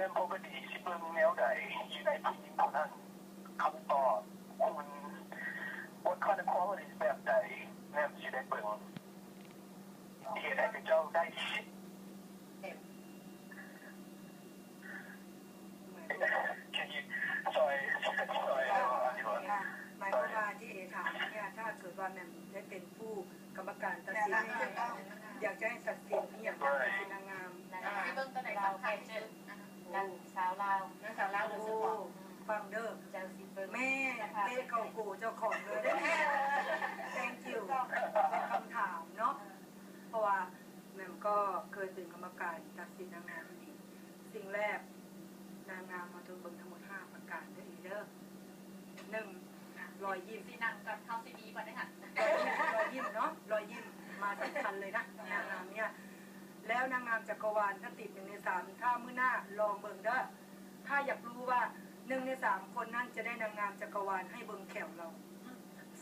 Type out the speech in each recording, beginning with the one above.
เล่มพบดีสิเบิ่งแนวใดอยู่ในผู้หญิงคนนั้นคำตอบคุณ what kind of qualities แบบใดแนมอยู่ในเบิ่งเหตุใดเจ้าได้ชิดหมายความว่าที่เอถามเนี่ยถ้าเกิดว่าแมมได้เป็นผู้กรรมการตัดสินอยากจะให้ตัดสินอย่างไรังเด้อจ้าสิเบิ้งแม่เต้เขากูเจ้าของเลยได้ thank you เป็นคำถามเนาะเพราะว่าแมมก็เคยเป็นกรรมการตัดสินนางงามนี่สิ่งแรกนางงามมาทุนเบิ่งทั้งหมด5ประการเด้ออีเด้อหนึ่งรอยยิ้มสีนังกับเข้าซีดีก่อนได้ค่ะรอยยิ้มเนาะรอยยิ้มมาสำคัญเลยนะนางงามเนี่ยแล้วนางงามจักรวาลถ้าติดหนึ่งในสามถ้ามื้อหน้าลองเบิ่งเด้อถ้าอยากรู้ว่า หนึ่งในสามคนนั้นจะได้นางงามจักรวาลให้เบิงแขวเรา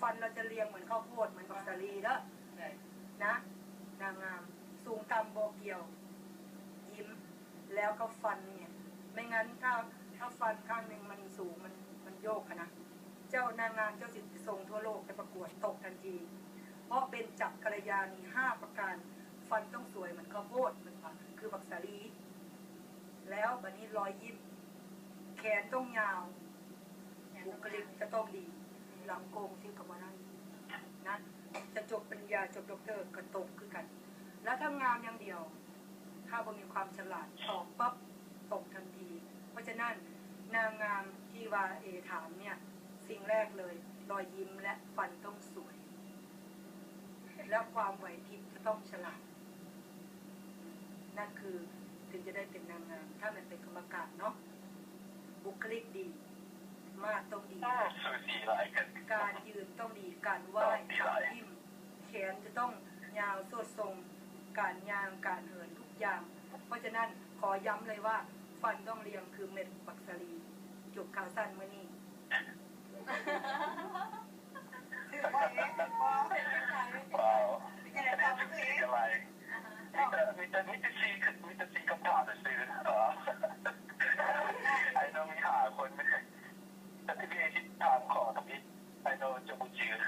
ฟันเราจะเรียงเหมือนข้าวโพดเหมือนบักสาลีเด้อนะ นางงามสูงต่ำโบเกี่ยว ยิ้มแล้วก็ฟันเนี่ย ไม่งั้นถ้าถ้าฟันข้างหนึ่งมันสูงมันมันโยกนะเจ้านางงามเจ้าสิทธิทรงทั่วโลกไปประกวดตกทันที เพราะเป็นจับกรกัลยาณีห้าประการ ฟันต้องสวยเหมือนข้าวโพดเหมือนปักคือบักสาลี แล้วบันนี้รอยยิ้ม แขนต้องยาวบุคลิกจะต้องดี หลังโกงที่กับว่านั้นนะจะจบปริญญาจบด็อกเตอร์ก็ตกคือกัน แล้วถ้างามอย่างเดียว ถ้าบ่มีความฉลาดตอบปั๊บตกทันที เพราะฉะนั้นนางงามที่ว่าเอถามเนี่ย สิ่งแรกเลยรอยยิ้มและฟันต้องสวย และความไหวพริบจะต้องฉลาด นั่นคือถึงจะได้เป็นนางงาม ถ้ามันเป็นกรรมการเนาะบุ คลิกดี มาตต้องดีสุสีหลายกันการยืนต้องดี การไหว้การยิ้มแขนจะต้องยาวสดทรง การยางการเหินทุกอย่าง เพราะฉะนั้นขอย้ำเลยว่า ฟันต้องเรียงคือเม็ดบักสลีจบข่าวสั้นเมื่อนี้คือว่าเอ๊ะว่าว้าวจะได้อันนี้ทำสุคือสีเอ๊ะอะไรมีแต่มีแต่มีแต่สีมีแต่สีกับผ่าแต่ซื้อเออ คนไม่ได้ที่ถามขอทวิตไอโดนจมูกจืด